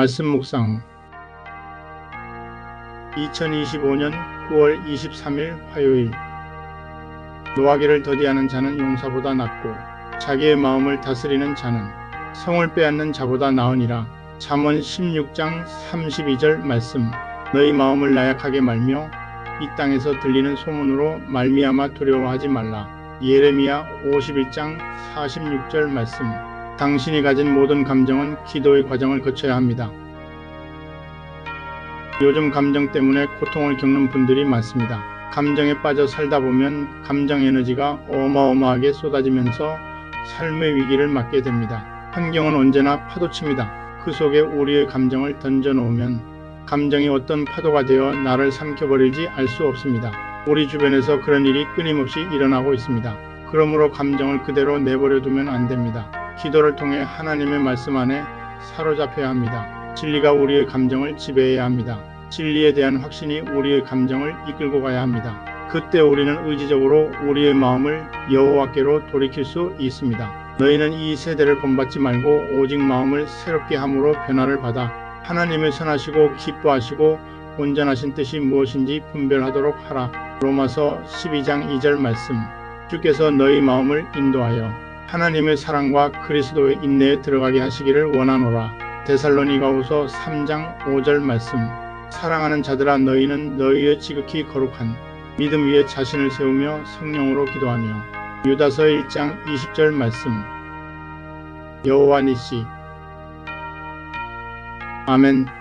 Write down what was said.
말씀 묵상. 2025년 9월 23일 화요일. 노하기를 더디하는 자는 용사보다 낫고 자기의 마음을 다스리는 자는 성을 빼앗는 자보다 나으니라. 잠언 16장 32절 말씀. 너희 마음을 나약하게 말며 이 땅에서 들리는 소문으로 말미암아 두려워하지 말라. 예레미야 51장 46절 말씀 당신이 가진 모든 감정은 기도의 과정을 거쳐야 합니다. 요즘 감정 때문에 고통을 겪는 분들이 많습니다. 감정에 빠져 살다 보면 감정 에너지가 어마어마하게 쏟아지면서 삶의 위기를 맞게 됩니다. 환경은 언제나 파도칩니다. 그 속에 우리의 감정을 던져 놓으면 감정이 어떤 파도가 되어 나를 삼켜버릴지 알 수 없습니다. 우리 주변에서 그런 일이 끊임없이 일어나고 있습니다. 그러므로 감정을 그대로 내버려 두면 안 됩니다. 기도를 통해 하나님의 말씀 안에 사로잡혀야 합니다. 진리가 우리의 감정을 지배해야 합니다. 진리에 대한 확신이 우리의 감정을 이끌고 가야 합니다. 그때 우리는 의지적으로 우리의 마음을 여호와께로 돌이킬 수 있습니다. 너희는 이 세대를 본받지 말고 오직 마음을 새롭게 함으로 변화를 받아 하나님의 선하시고 기뻐하시고 온전하신 뜻이 무엇인지 분별하도록 하라. 로마서 12장 2절 말씀. 주께서 너희 마음을 인도하여 하나님의 사랑과 그리스도의 인내에 들어가게 하시기를 원하노라. 데살로니가후서 3장 5절 말씀. 사랑하는 자들아 너희는 너희의 지극히 거룩한 믿음 위에 자신을 세우며 성령으로 기도하며 유다서 1장 20절 말씀. 여호와 니시. 아멘.